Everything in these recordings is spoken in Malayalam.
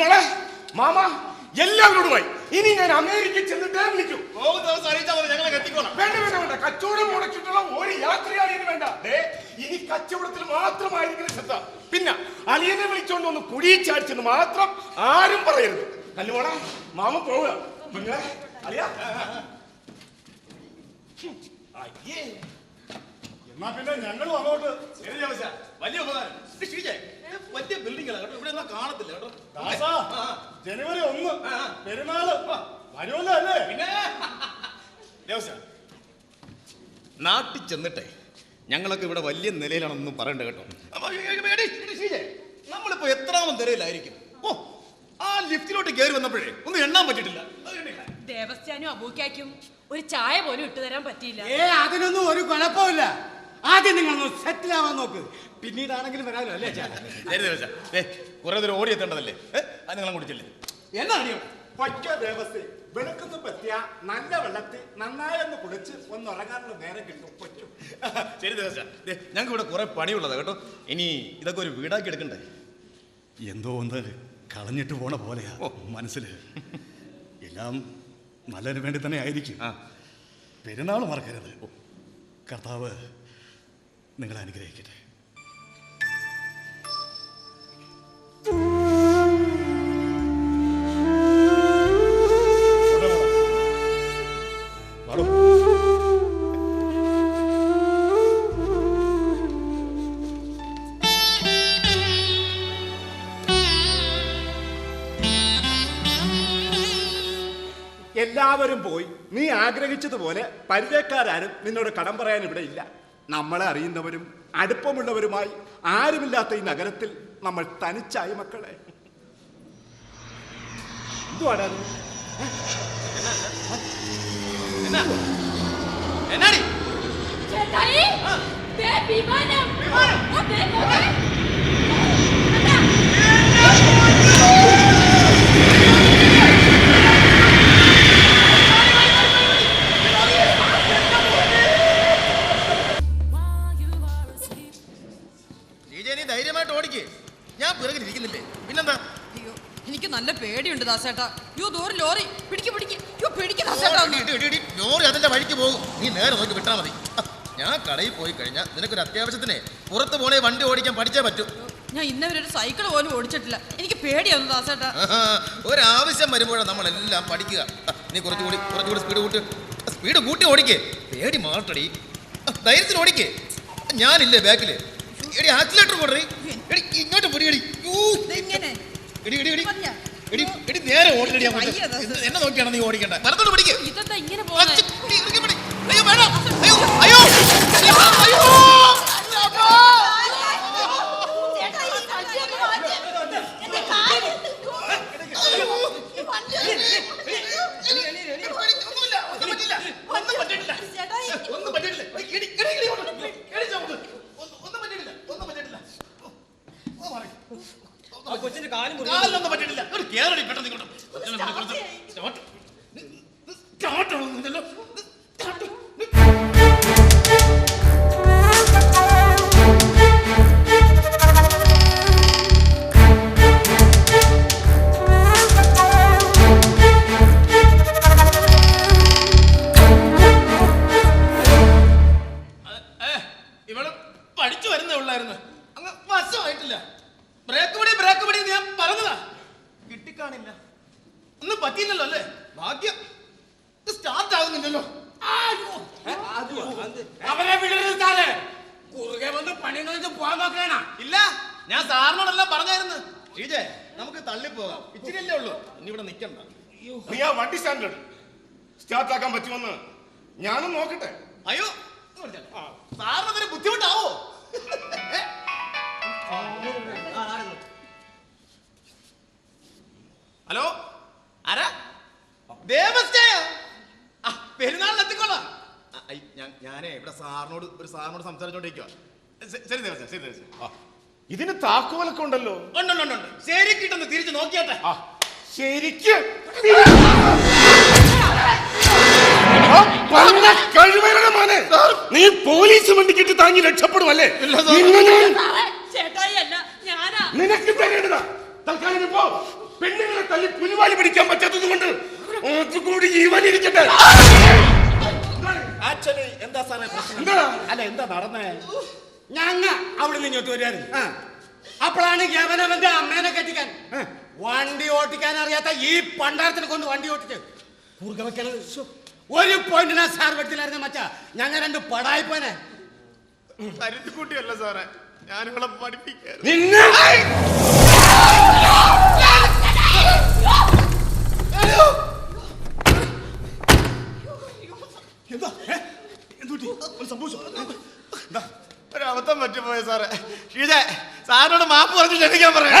കല്ലുമോളെ മാമ എല്ലാവരോടുമായി. ഇനി ഞാൻ അമേരിക്ക ചെന്നിട്ട് വിളിക്കൂ വേണ്ട വേണ്ട വേണ്ട. കച്ചവടം മുടക്കിയിട്ടുള്ള ഒരു യാത്രയാണ് ഇനി വേണ്ട. ഇനി കച്ചവടത്തിൽ മാത്രമായിരിക്കണം ശ്രദ്ധ. പിന്നെ അലിയനെ വിളിച്ചോണ്ട് ഒന്ന് കുടിയിൽ ചാടിച്ചെന്ന് മാത്രം ആരും പറയരുത്. കല്ലുമോള മാമ പോവുക. നിങ്ങളെ അയ്യേ. എന്നാ പിന്നെ ഞങ്ങളും അങ്ങോട്ട് വലിയ ഉപകാരം. വലിയ ബിൽഡിംഗ് കേട്ടോ. ഇവിടെ ഒന്നും കാണത്തില്ല കേട്ടോ. ദാസാ ജനുവരി ഒന്ന് പെരുന്നാൾ. വരുമല്ലോ അല്ലേ? പിന്നെ? ദേവസ്യ. നാട്ടിൽ ചെന്നിട്ടെ ഞങ്ങളൊക്കെ ഇവിടെ വലിയ നിലയിലാണെന്നൊന്നും പറയണ്ട കേട്ടോ. നമ്മളിപ്പോ എത്രാമം നിലയിലായിരിക്കും? ഓ ആ ലിഫ്റ്റിലോട്ട് കയറി വന്നപ്പോഴേ ഒന്നും എണ്ണാൻ പറ്റിട്ടില്ല ദേവസ്ഥാനും അബൂക്കാക്കും ഒരു ചായ പോലും ഇട്ടുതരാൻ പറ്റിയില്ല. ഏ അതിനൊന്നും ഒരു കുഴപ്പമില്ല ആദ്യം നിങ്ങൾ സെറ്റിൽ ആവാൻ നോക്ക്. പിന്നീടാണെങ്കിലും വരാമല്ലോ അല്ലേ? കുറെ ദൂരം ഓടി എത്തേണ്ടതല്ലേ? അത് നിങ്ങളും കുടിച്ചില്ലേ? എന്നാ പറ്റ ദേവസ്ഥ വെളുക്കുന്നു പറ്റിയ നല്ല വെള്ളത്തിൽ നന്നായൊന്ന് കുളിച്ച് ഒന്ന് ഉറങ്ങാനുള്ള നേരം കിട്ടും. പറ്റും. ശരി ദേവസ്ഥ ഞങ്ങൾക്ക് ഇവിടെ കുറെ പണിയുള്ളതാ കേട്ടോ. ഇനി ഇതൊക്കെ ഒരു വീടാക്കി എടുക്കണ്ടേ? എന്തോ ഒന്ന് കളഞ്ഞിട്ട് പോണ പോലെയാ ഓ. മനസ്സിൽ എല്ലാം നല്ലതിന് വേണ്ടി തന്നെ ആയിരിക്കും. ആ. പെരുന്നാൾ മറക്കരുത്. കർത്താവ് നിങ്ങളെ അനുഗ്രഹിക്കട്ടെ എല്ലാവരും പോയി. നീ ആഗ്രഹിച്ചതുപോലെ പരിചയക്കാരും നിന്നോട് കടം പറയാൻ ഇവിടെ ഇല്ല നമ്മളെ അറിയുന്നവരും അടുപ്പമുള്ളവരുമായി ആരുമില്ലാത്ത ഈ നഗരത്തിൽ നമ്മൾ തനിച്ചായി മക്കളെ. എന്തുവാടാ എന്നാടി? ചേട്ടായി ദേ വിമാനം. ആ, ദേ നോക്ക്. ലോറി അതിന്റെ വഴിക്ക് പോകും. നീ നേരെ നോക്കി വിട്ടാ മതി. ഞാൻ കടയിൽ പോയി കഴിഞ്ഞാൽ നിനക്കൊരു അത്യാവശ്യത്തിന് പുറത്ത് പോണേ വണ്ടി ഓടിക്കാൻ പഠിച്ചേ പറ്റൂ. ഞാൻ ഇന്നവരെ ഒരു സൈക്കിൾ പോലും ഓടിച്ചിട്ടില്ല. എനിക്ക് പേടിയാവുന്നു ദാസേട്ടാ. ഒരു ഒരാവശ്യം വരുമ്പോഴാണ് നമ്മളെല്ലാം പഠിക്കുക. നീ കുറച്ചുകൂടി കുറച്ചുകൂടി സ്പീഡ് കൂട്ടി. സ്പീഡ് കൂട്ടി ഓടിക്കേ. പേടി മാറട്ടടി. ധൈര്യത്തിന് ധൈര്യത്തിൽ ഓടിക്കേ. ഞാനില്ലേ ബാക്കിൽ? എടി ആക്സിലേറ്റർ കൊണ്ടേ എടി ഇങ്ങോട്ട് പൊടിയടി എടി. എടി എടി? എടി എടി നേരെ. എന്ത്- എന്നെ നോക്കിയാണ് നീ ഓടിക്കണ്ട വലത്തോട്ട് പിടിക്ക് ഇതെന്താ ഇങ്ങനെ പോകുന്നത്. അയ്യോ വേണം അയ്യോ അയ്യോ അയ്യോ ഒന്നും പറ്റിയിട്ടില്ല. ഒന്നും പറ്റിയിട്ടില്ല. ഒന്നും പറ്റിയിട്ടില്ല. ഓ, മാറി. കാലിനൊന്നും പറ്റിയിട്ടില്ല. ഇങ്ങോട്ട് കേറടി, പെട്ടെന്ന് ഇങ്ങോട്ട്. പഠിച്ചു വരുന്നേ ഉള്ളായിരുന്നു അങ്ങ് വശമായിട്ടില്ല ബ്രേക്ക് പിടി ബ്രേക്ക് പിടി ഞാൻ പറഞ്ഞതാ. കിട്ടിക്കാണില്ല. ഒന്നും പറ്റിയില്ലല്ലോ അല്ലേ? ഭാഗ്യം. സ്റ്റാർട്ട് ആകുന്നില്ലല്ലോ. അവരെ വിടരുത് സാറേ. കുറുകെ വന്ന് പണി നോക്കി പോകാൻ നോക്കണ ഇല്ല ഞാൻ സാറിനോടെല്ലാം പറഞ്ഞായിരുന്നു. ഷീജേ നമുക്ക് തള്ളിപ്പോകാം. ഇച്ചിരിയല്ലേ ഉള്ളൂ. ഇനി ഇവിടെ നിൽക്കണ്ട നീ ആ വണ്ടി സ്റ്റാൻഡേർഡ് സ്റ്റാർട്ട് ആക്കാൻ പറ്റുമെന്ന് ഞാനും നോക്കട്ടെ. അയ്യോ സാറിനതൊരു ബുദ്ധിമുട്ടാവോ? ഹലോ? ആരാ? ദേവസ്ഥയോ ആ എത്തിക്കൊള്ളാം ഞാനേ ഇവിടെ സാറിനോട് ഒരു സാറിനോട് സംസാരിച്ചോണ്ടിരിക്കുക ശരി ശരി ഇതിന് താക്കോലൊക്കെ ഉണ്ടല്ലോ. ഉണ്ട് ഉണ്ട് ഉണ്ട് ഉണ്ട്. ശരിക്കിട്ടൊന്ന് തിരിച്ചു നോക്കിയാട്ടെ. ശരിക്ക്. നീ പോലീസ് വണ്ടിക്കിട്ട് താങ്ങി ചേട്ടായി അല്ല? നിനക്ക് തരേണ്ടതാ. തൽക്കാലം ഇപ്പോ പോ പെണ്ണുങ്ങളെ തല്ലി പുലിവാലി പിടിക്കാൻ പറ്റാത്തത് കൊണ്ട് അതുകൂടി ജീവൻ ഇരിക്കട്ടെ. ആക്ച്വലി എന്താ സാറേ പ്രശ്നം? അല്ല എന്താ നടന്നേ? ഞങ്ങ അവിടെ നിന്ന് ഇങ്ങോട്ട് വരുമായിരുന്നു അപ്പോഴാണ് യവനവന്റെ അമ്മേനെ കെട്ടിക്കാൻ. വണ്ടി ഓട്ടിക്കാൻ അറിയാത്ത ഈ പണ്ടാരത്തിനെ കൊണ്ട് വണ്ടി ഓട്ടിച്ച്. കുറുക വെക്കണത് ഒരു പോയിന്റിനാ സാർ വെട്ടിലായിരുന്ന മച്ചാ. ഞങ്ങ രണ്ട് പടായിപ്പോനെ. കരുതിക്കുട്ടിയല്ല സാറേ. ഞാനിവിടെ പഠിപ്പിക്കാൻ നിന്നെ എന്താ? ഏ? ഒരു സംഭവിച്ചോ? എന്താ? ഒരു അബദ്ധം പറ്റിപ്പോയി സാറേ. ഷീജ സാറിനോട് മാപ്പ് പറഞ്ഞ് ക്ഷമിക്കാൻ പറയാം!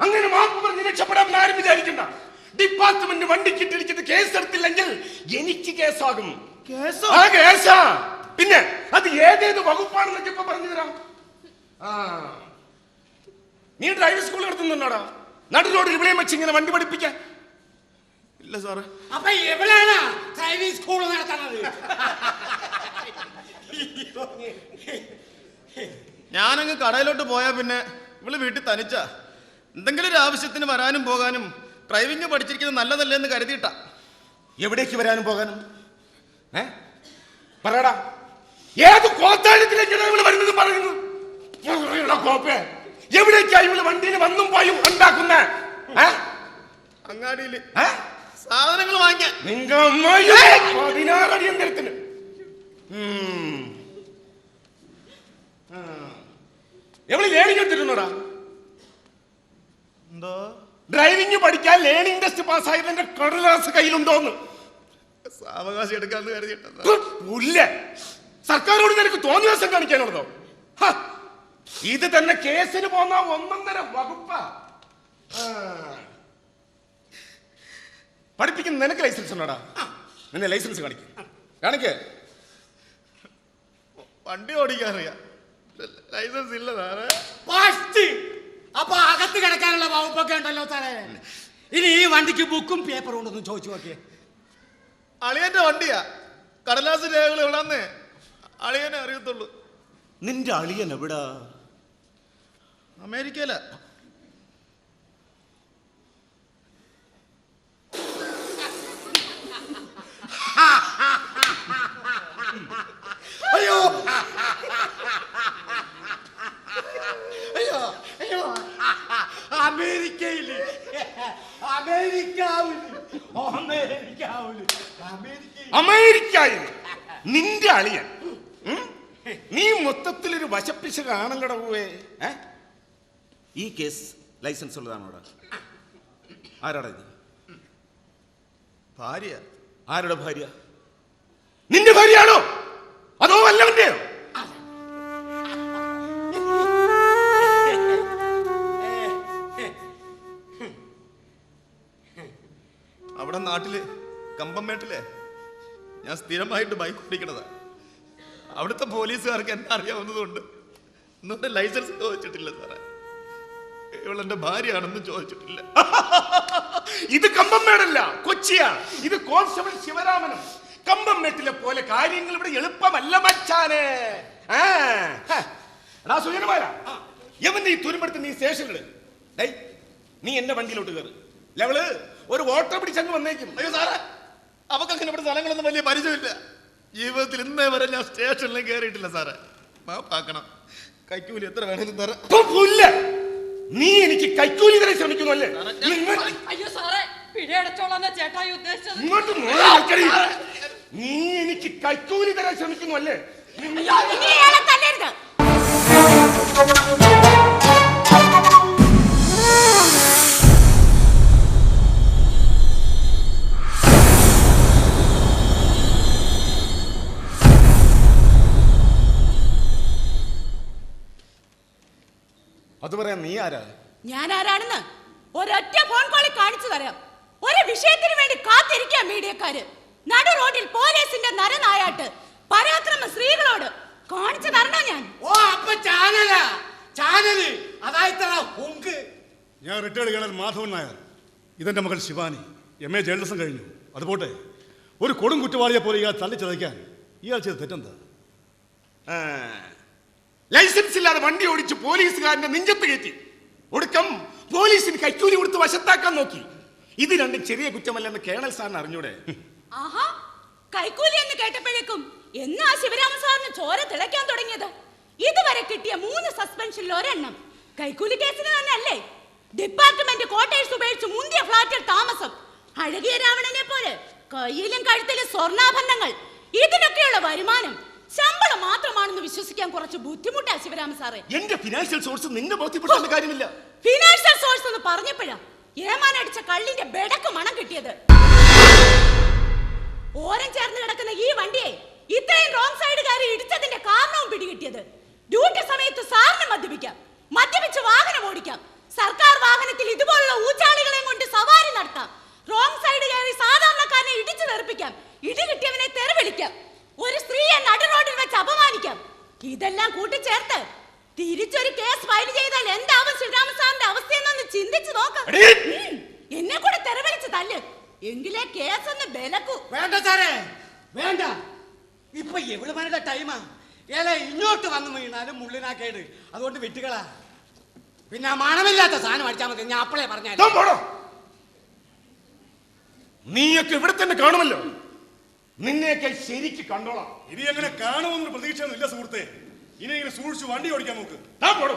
അങ്ങനെ മാപ്പ് പറഞ്ഞ് രക്ഷപ്പെടാൻ ആരും വിചാരിക്കണ്ട. ഡിപ്പാർട്ട്മെന്റ് വണ്ടിക്കിട്ടിരിക്കുന്ന കേസ് എടുത്തില്ലെങ്കിൽ എനിക്ക് കേസാകും. കേസോ? ആ കേസാ. പിന്നെ അത് ഏതേത് വകുപ്പാണെന്നൊക്കെ ഇപ്പൊ പറഞ്ഞു തരാം. നീ ഡ്രൈവിംഗ് സ്കൂൾ നടത്തുന്നുണ്ടോടാ. നടു റോഡിൽ ഇവിടെയും വെച്ച് ഇങ്ങനെ വണ്ടി പഠിപ്പിക്കാൻ. ഇല്ല സാറ്. അപ്പൊ എവിടെയാണ് ഡ്രൈവിംഗ് സ്കൂൾ നടത്തണത് ഞാനങ്ങ് കടയിലോട്ട് പോയാ പിന്നെ ഇവൾ വീട്ടിൽ തനിച്ചാ. എന്തെങ്കിലും ഒരു ആവശ്യത്തിന് വരാനും പോകാനും ഡ്രൈവിംഗ് പഠിച്ചിരിക്കുന്നത് നല്ലതല്ലേ എന്ന് കരുതിയിട്ടാ. എവിടേക്ക് വരാനും പോകാനും? ഏ? പറയടാ ഏത് കോത്താഴത്തിലേക്കാണ് ഇവൾ വരുന്നത് പറയുന്നത്? പറയടാ കോപ്പേ. എവിടേക്കാ ഇവൾ വണ്ടിയിൽ വന്നും പോയും ഉണ്ടാക്കുന്ന? അങ്ങാടിയിൽ സാധനങ്ങൾ വാങ്ങിക്കാൻ. നിങ്ങ അമ്മായി പതിനാറ് അടിയന്തരത്തിന്. എവൾ ലേണിംഗ് എടുത്തിരുന്നോടാ? എന്തോ? ഡ്രൈവിംഗ് പഠിക്കാൻ ലേണിംഗ് ടെസ്റ്റ് പാസ്സായതിന്റെ കടലാസ് കയ്യിലുണ്ടോന്ന്. സാവകാശം എടുക്കാന്ന് കരുതിയിട്ടാ സാർ. സർക്കാരോട് നിനക്ക് തോന്നിയ ദിവസം കാണിക്കാനുള്ളതോ? ഹ, ഇത് തന്നെ കേസിന് പോന്ന ഒന്നൊന്നര വകുപ്പ. പഠിപ്പിക്കുന്ന നിനക്ക് ലൈസൻസ് ഉണ്ടോടാ? നിന്നെ ലൈസൻസ് കാണിക്കും. കാണിക്കേ. വണ്ടി ഓടിക്കാൻ അറിയാം ലൈസൻസ് ഇല്ല സാറേ. അപ്പൊ അകത്ത് കിടക്കാനുള്ള വകുപ്പൊക്കെ ഉണ്ടല്ലോ സാറേ. ഇനി ഈ വണ്ടിക്ക് ബുക്കും പേപ്പറും ഉണ്ടെന്ന് ചോദിച്ചു നോക്കിയേ. അളിയന്റെ വണ്ടിയാ. കടലാസ് രേഖകൾ ഇവിടെ അളിയനെ അറിയത്തുള്ളൂ. നിന്റെ അളിയൻ എവിടാ? അമേരിക്കയില. അയ്യോ. അയ്യോ. അയ്യോ. അമേരിക്കയിൽ. അമേരിക്കാവിൽ. അമേരിക്കാവിൽ. അമേരിക്ക അമേരിക്കയിൽ നിന്റെ അളിയൻ? നീ മൊത്തത്തിലൊരു വശപ്പിശ കാണല്ലട പോവേ. ഏ? ഈ കേസ് ലൈസൻസ് ഉള്ളതാണ് അവിടെ. ആരാടാ ഇത്? ഭാര്യ. ആരുടെ ഭാര്യ? നിന്റെ ഭാര്യയാണോ? അതോ വല്ലവന്റെയോ അവിടെ നാട്ടിൽ കമ്പംമേട്ടിലെ ഞാൻ സ്ഥിരമായിട്ട് ബൈക്ക് ഓടിക്കണതാ. അവിടുത്തെ പോലീസുകാർക്ക് എന്നെ അറിയാവുന്നതുകൊണ്ട് ഇന്നത്തെ ലൈസൻസ് ചോദിച്ചിട്ടില്ല സാറേ. ഇവളെന്റെ ഭാര്യയാണെന്ന് ചോദിച്ചിട്ടില്ല. ഇത് കമ്പംമേടല്ല കൊച്ചിയാ. ഇത് കോൺസ്റ്റബിൾ ശിവരാമനും. കമ്പംമേട്ടിലെ പോലെ കാര്യങ്ങൾ ഇവിടെ എളുപ്പമല്ല മച്ചാനെ. എടാ സുജനമാരാ എവന്റെ ഈ തുരുമ്പെടുത്ത് നീ സ്റ്റേഷനിൽ ഡൈ നീ എന്റെ വണ്ടിയിലോട്ട് കയറി. ലെവൾ ഒരു ഓട്ടോ പിടിച്ചങ്ങ് വന്നേക്കും. അയ്യോ സാറേ അവക്കങ്ങനെ ഇവിടെ സ്ഥലങ്ങളൊന്നും വലിയ പരിചയമില്ല. ജീവിതത്തിൽ ഇന്നേ വരെ ഞാൻ സ്റ്റേഷനിലും കയറിയിട്ടില്ല സാറേ. മാപ്പാക്കണം കൈക്കൂലി എത്ര വേണമെങ്കിലും തരാം. നീ എനിക്ക് കൈക്കൂലി തരാൻ ശ്രമിക്കുന്നു അല്ലേ? അയ്യോ സാറേ ചേട്ടായി ഉദ്ദേശിച്ചത്. ഇങ്ങോട്ട് നീ എനിക്ക് കൈക്കൂലി തരാൻ ശ്രമിക്കുന്നു അല്ലേ? അയ്യോ, ഇനി ഇയാളെ തല്ലരുത്. പറയാൻ നീ ആരാ? ഞാൻ ആരാണെന്ന് ഒരൊറ്റ ഫോൺ കോളിൽ കാണിച്ചു തരാം. ഒരു വിഷയത്തിന് വേണ്ടി കാത്തിരിക്കാം മീഡിയക്കാര്. നടു റോഡിൽ പോലീസിന്റെ നരനായാട്ട് പരാക്രമ സ്ത്രീകളോട് കാണിച്ചു തരണോ ഞാൻ? ഓ അപ്പൊ ചാനലാ. ചാനൽ. അതായത് ഞാൻ റിട്ടയർഡ് കേളൻ മാധവൻ നായർ. ഇതെന്റെ മകൾ ശിവാനി. എം എ ജേർണലിസം കഴിഞ്ഞു. അതുപോട്ടെ ഒരു കൊടും കുറ്റവാളിയെ പോലെ ഇയാൾ തള്ളിച്ചതയ്ക്കാൻ ഇയാൾ ചെയ്ത തെറ്റെന്താ? ആ. ലൈസൻസ് ഇല്ലാതെ വണ്ടി ഓടിച്ച് പോലീസുകാരന്റെ നെഞ്ചത്ത് കയറ്റി. ഒടുക്കം പോലീസിന് കൈക്കൂലി കൊടുത്ത് വശത്താക്കാൻ നോക്കി. ഇത് രണ്ടും ചെറിയ കുറ്റമല്ലെന്ന് കേണൽ സാറിന് അറിഞ്ഞൂടെ? ആഹാ കൈക്കൂലി എന്ന് കേട്ടപ്പോഴേക്കും എന്നാ ശിവരാമ സാറിന് ചോര തിളയ്ക്കാൻ തുടങ്ങിയത്? ഇതുവരെ കിട്ടിയ മൂന്ന് സസ്പെൻഷനിൽ ഒരെണ്ണം കൈക്കൂലി കേസിന് തന്നെ അല്ലേ ഡിപ്പാർട്ട്മെന്റ് ക്വാർട്ടേഴ്സ് ഉപയോഗിച്ച് മുന്തിയ ഫ്ലാറ്റിൽ താമസം. അഴകിയ രാവണനെ പോലെ കയ്യിലും കഴുത്തിലും സ്വർണാഭരണങ്ങൾ. ഇതിനൊക്കെയുള്ള വരുമാനം ശമ്പളം മാത്രമാണെന്ന് വിശ്വസിക്കാൻ കുറച്ച് ബുദ്ധിമുട്ടാ ശിവരാമ സാറേ. എന്റെ ഫിനാൻഷ്യൽ സോഴ്സ് നിന്നെ ബോധ്യപ്പെടുത്തേണ്ട കാര്യമില്ല. ഫിനാൻഷ്യൽ സോഴ്സ് എന്ന് പറഞ്ഞപ്പോഴാ ഏമാനടിച്ച കള്ളിന്റെ ബെടക്ക് മണം കിട്ടിയത്. ഓരം ചേർന്ന് കിടക്കുന്ന ഈ വണ്ടിയെ ഇത്രയും റോങ് സൈഡ് കയറി ഇടിച്ചതിന്റെ കാരണവും പിടികിട്ടിയത്. ഡ്യൂട്ടി സമയത്ത് സാറിന് മദ്യപിക്കാം. മദ്യപിച്ച് വാഹനം ഓടിക്കാം. സർക്കാർ വാഹനത്തിൽ ഇതുപോലുള്ള ഊച്ചാളികളെയും കൊണ്ട് സവാരി നടത്താം. റോങ് സൈഡ് കയറി സാധാരണക്കാരനെ ഇടിച്ചു തെറിപ്പിക്കാം. ഇടി കിട്ടിയവനെ തെറിവിളിക്കാം ഒരു സ്ത്രീയെ നടു റോഡിൽ വെച്ച് അപമാനിക്കാം. ഇതെല്ലാം കൂട്ടിച്ചേർത്ത് തിരിച്ചൊരു കേസ് ഫയൽ ചെയ്താൽ എന്താവും ശിവരാമ സാറിന്റെ അവസ്ഥയെന്നൊന്ന് ചിന്തിച്ചു നോക്കാം. എടീ! എന്നെ കൂടെ തെരവലിച്ച് തല്ല്. എങ്കിലേ കേസ് ഒന്ന് ബലക്കൂ. വേണ്ട സാറേ വേണ്ട. ഇപ്പൊ എവിടുമാരുടെ ടൈമാ? ഏല ഇങ്ങോട്ട് വന്നു വീണാലും മുള്ളിനാക്കേട് അതുകൊണ്ട് വിട്ടുകളാ. പിന്നെ ആ മണമില്ലാത്ത സാധനം അടിച്ചാൽ മതി. ഞാൻ അപ്പളേ പറഞ്ഞാൽ നീയൊക്കെ ഇവിടെ തന്നെ കാണുമല്ലോ. നിന്നെയൊക്കെ ശരിക്ക് കണ്ടോളാം. ഇനി അങ്ങനെ കാണുമെന്നൊരു പ്രതീക്ഷയൊന്നും ഇല്ല സുഹൃത്തെ. ഇനി ഇങ്ങനെ സൂക്ഷിച്ച് വണ്ടി ഓടിക്കാൻ നോക്ക്. താ പോടോ.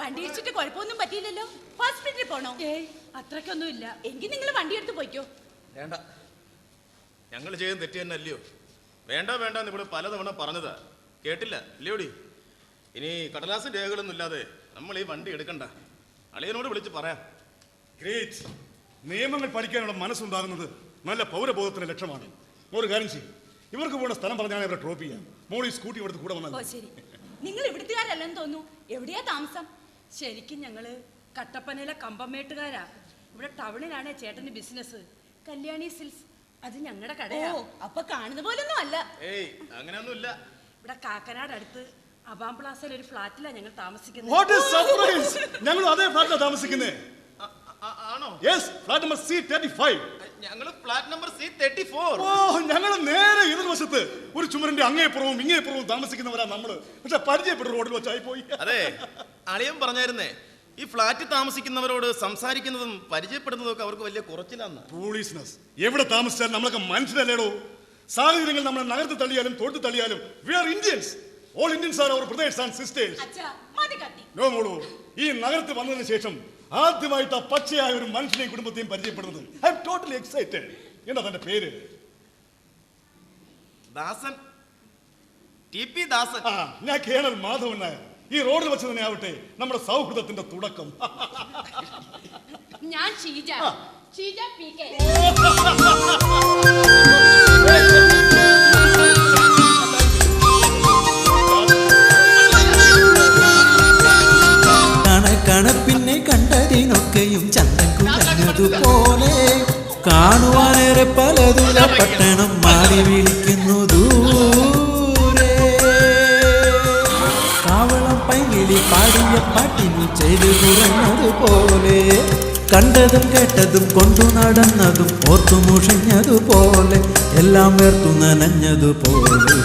വണ്ടി ഇടിച്ചിട്ട് കുഴപ്പമൊന്നും പറ്റിയില്ലല്ലോ. ഹോസ്പിറ്റലിൽ പോണോ? ഏയ് അത്രയ്ക്കൊന്നും ഇല്ല എങ്കിൽ നിങ്ങൾ വണ്ടി എടുത്ത് പോയിക്കോ. വേണ്ട. ഞങ്ങൾ ചെയ്യുന്ന തെറ്റ് തന്നെ അല്ലയോ വേണ്ട വേണ്ട എന്ന് ഇവിടെ പലതവണ പറഞ്ഞതാ. കേട്ടില്ല അല്ലയോടി ഇനി കടലാസ് രേഖകളൊന്നും ഇല്ലാതെ നമ്മൾ ഈ വണ്ടി എടുക്കണ്ട. അളിയനോട് വിളിച്ച് പറയാം. ഗ്രേറ്റ്. നിയമങ്ങൾ പഠിക്കാനുള്ള മനസ്സുണ്ടാകുന്നത് നല്ല പൗരബോധത്തിന്റെ ലക്ഷ്യമാണ് ഒരു കാര്യം ചെയ്യും. ഇവർക്ക് പോകേണ്ട സ്ഥലം പറഞ്ഞാണ് ഇവരെ ഡ്രോപ്പ് ചെയ്യാം. മോളി സ്കൂട്ടി എടുത്ത് കൂടെ ഓ വന്നാൽ ശരി. നിങ്ങൾ ഇവിടുത്തുകാരല്ലെന്ന് തോന്നുന്നു. എവിടെയാ താമസം? ശരിക്കും ഞങ്ങൾ കട്ടപ്പനയിലെ കമ്പമേട്ടുകാരാ. ഇവിടെ ടൗണിലാണ് ചേട്ടന്റെ ബിസിനസ്. കല്യാണി സിൽസ് അത് ഞങ്ങളുടെ കടയോ. അപ്പൊ കാണുന്ന പോലൊന്നും അല്ല. അങ്ങനെയൊന്നുമില്ല. ഇവിടെ കാക്കനാട് അടുത്ത് അബാം പ്ലാസയിൽ ഒരു ഫ്ലാറ്റിലാണ് ഞങ്ങൾ താമസിക്കുന്നത്. വാട്ട് ഈസ് സർപ്രൈസ് ഞങ്ങൾ അതേ ഫ്ലാറ്റിലാണ് താമസിക്കുന്നത് ആണോ? Yes flat number C thirty five ഞങ്ങൾ flat number C thirty four ഓ ഞങ്ങൾ നേരെ എതിർവശത്ത് ഒരു ചുമരിന്റെ അങ്ങേപ്പുറവും ഇങ്ങേപ്പുറവും താമസിക്കുന്നവരാ നമ്മൾ. പക്ഷെ പരിചയപ്പെട്ട റോഡിൽ വെച്ചായി പോയി അതെ അളിയൻ പറഞ്ഞായിരുന്നേ ഈ ഫ്ലാറ്റ് താമസിക്കുന്നവരോട് സംസാരിക്കുന്നതും പരിചയപ്പെടുന്നതും ഒക്കെ അവർക്ക് വലിയ കുറച്ചിലാന്ന്. ഫൂളിസ്നസ് എവിടെ താമസിച്ചാലും നമ്മളൊക്കെ മനുഷ്യരല്ലേടോ? സാഹചര്യങ്ങൾ നമ്മളെ നഗരത്തിൽ തള്ളിയാലും തോട്ട് തള്ളിയാലും we are Indians all Indians are our brothers and sisters no മോളു. ഈ നഗരത്തിൽ വന്നതിന് ശേഷം ആദ്യമായിട്ട് ആ പച്ചയായ ഒരു മനുഷ്യനെയും കുടുംബത്തെയും പരിചയപ്പെടുന്നത്. ഐ എം ടോട്ടലി എക്സൈറ്റഡ് എന്താ തന്റെ പേര്? ദാസൻ. T P Dasan. ആ ഞാൻ കേണൽ മാധവൻ നായർ. ഈ റോഡിൽ വെച്ച് തന്നെ ആവട്ടെ നമ്മുടെ സൗഹൃദത്തിന്റെ തുടക്കം. ഞാൻ ഷീജ. ഷീജ പി കെ കണക്കണപ്പിന്നെ കണ്ടതിനൊക്കെയും ചന്തം കുഞ്ഞതുപോലെ. കാണുവാനേറെ പലതുള്ള പട്ടണം മാറി വിളിക്കുന്നു ദൂരെ. കാവളം പൈകിളി പാടിയ പാട്ടിനു ചെയ്തു തുറന്നതുപോലെ കണ്ടതും കേട്ടതും കൊണ്ടു നടന്നതും ഓർത്തു മുഷിഞ്ഞതുപോലെ. എല്ലാം വേർത്തു നനഞ്ഞതുപോലെ.